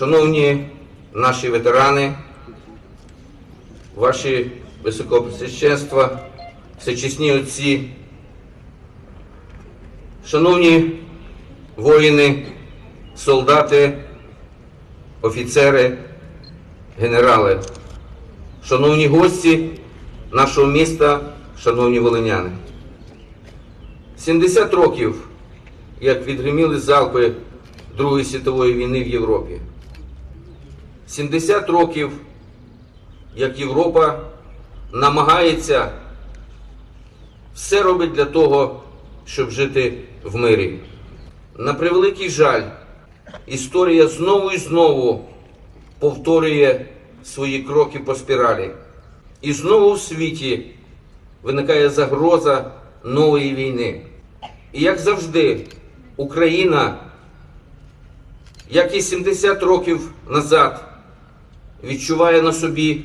Шановні наші ветерани, ваші високопресвященства, всечесні отці, шановні воїни, солдати, офіцери, генерали, шановні гості нашого міста, шановні волиняни. 70 років, як відгриміли залпи Другої світової війни в Європі. 70 років, як Європа намагається все робить для того, щоб жити в мирі. На превеликий жаль, історія знову і знову повторює свої кроки по спіралі. І знову в світі виникає загроза нової війни. І як завжди, Україна, як і 70 років назад, відчуває на собі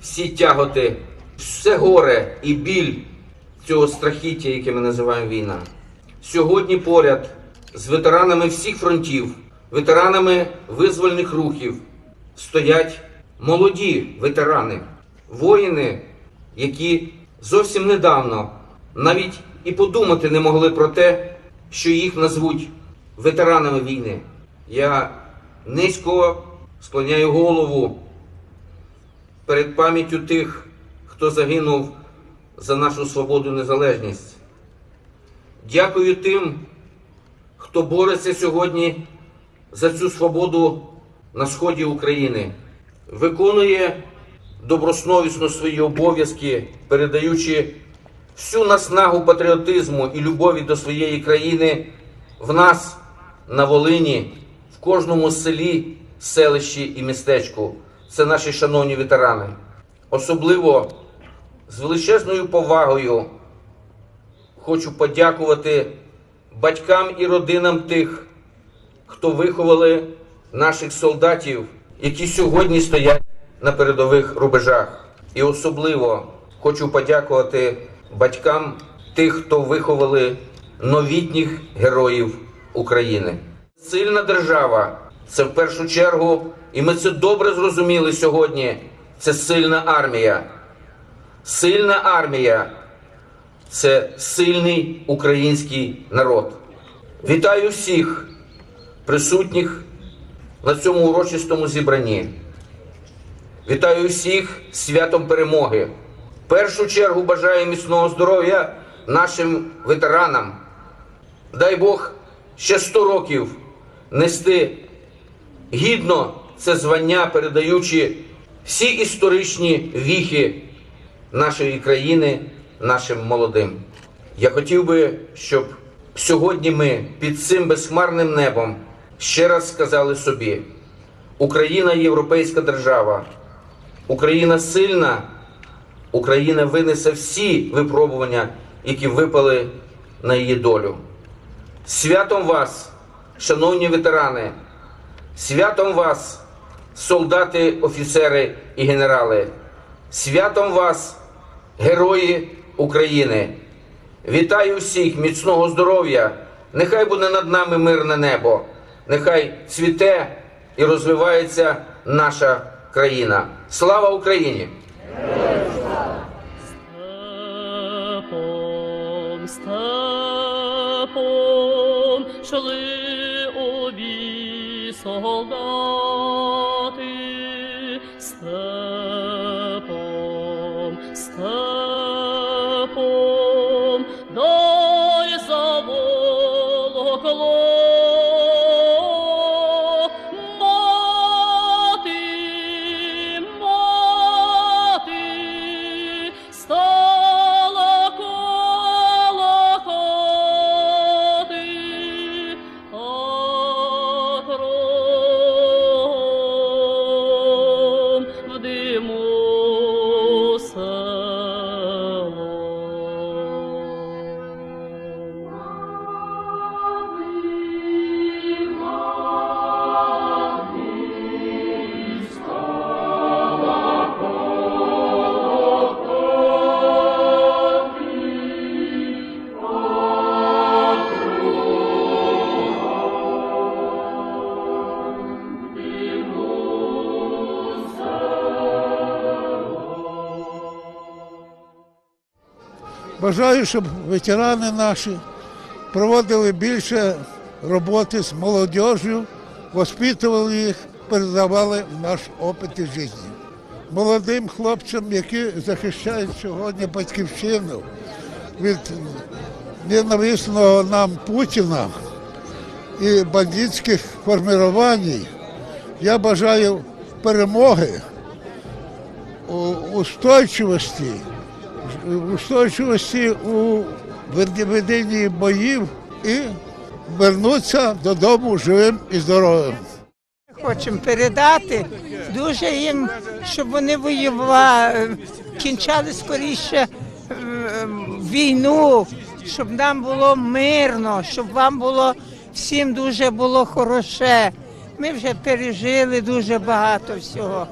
всі тяготи, все горе і біль цього страхіття, яке ми називаємо війна. Сьогодні поряд з ветеранами всіх фронтів, ветеранами визвольних рухів стоять молоді ветерани, воїни, які зовсім недавно навіть і подумати не могли про те, що їх назвуть ветеранами війни. Я низько склоняю голову перед пам'яттю тих, хто загинув за нашу свободу і незалежність. Дякую тим, хто бореться сьогодні за цю свободу на сході України, виконує добросновісно свої обов'язки, передаючи всю наснагу патріотизму і любові до своєї країни в нас на Волині, в кожному селі, селищі і містечку. Це наші шановні ветерани. Особливо з величезною повагою хочу подякувати батькам і родинам тих, хто виховали наших солдатів, які сьогодні стоять на передових рубежах. І особливо хочу подякувати батькам тих, хто виховали новітніх героїв України. Сильна держава це в першу чергу, і ми це добре зрозуміли сьогодні. Це сильна армія. Сильна армія це сильний український народ. Вітаю всіх присутніх на цьому урочистому зібранні. Вітаю всіх святом перемоги. В першу чергу бажаю міцного здоров'я нашим ветеранам. Дай Бог ще 100 років нести гідно це звання, передаючи всі історичні віхи нашої країни нашим молодим. Я хотів би, щоб сьогодні ми під цим безхмарним небом ще раз сказали собі: Україна європейська держава, Україна сильна, Україна винесе всі випробування, які випали на її долю. Святом вас, шановні ветерани, святом вас, солдати, офіцери і генерали, святом вас, герої України. Вітаю всіх, міцного здоров'я! Нехай буде над нами мирне небо, нехай цвіте і розвивається наша країна. Слава Україні! Степом, степом шли обі солдати, степом, Бажаю, щоб ветерани наші проводили більше роботи з молодіжю, воспитували їх, передавали наш опит і життя. Молодим хлопцям, які захищають сьогодні батьківщину від ненависного нам Путіна і бандитських формувань, я бажаю перемоги, устойчивості, устойчивості у веде- веденні боїв і вернутися додому живим і здоровим. Хочемо передати дуже їм, щоб вони воювали, кінчали скоріше е, війну, щоб нам було мирно, щоб вам було всім дуже було хороше. Ми вже пережили дуже багато всього.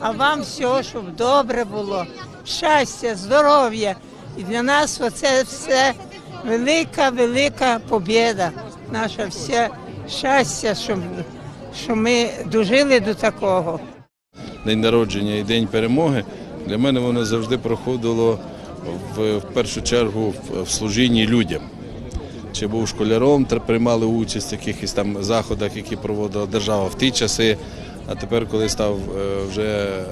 А вам всього, щоб добре було, щастя, здоров'я. І для нас оце все велика, велика побіда. Наше все щастя, щоб, що ми дожили до такого. день народження і день перемоги, для мене воно завжди проходило в, в першу чергу в, в служінні людям. Чи був школяром, приймали участь в якихось там заходах, які проводила держава в ті часи. А тепер, коли став е, вже е,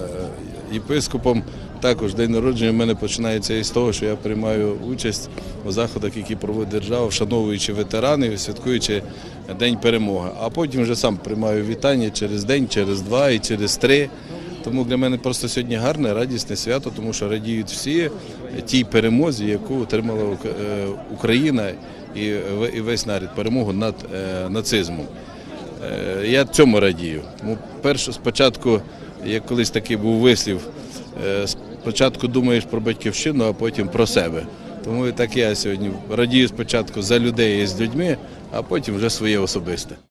єпископом, також день народження в мене починається із того, що я приймаю участь у заходах, які проводить держава, вшановуючи ветеранів, святкуючи День перемоги. А потім вже сам приймаю вітання через день, через два і через три. Тому для мене просто сьогодні гарне, радісне свято, тому що радіють всі тій перемозі, яку отримала е, Україна і весь народ перемогу над нацизмом. Е, Я цьому радію. Тому перше спочатку, як колись такий був вислів, е, спочатку думаєш про батьківщину, а потім про себе. Тому так я сьогодні радію спочатку за людей і з людьми, а потім вже своє особисте.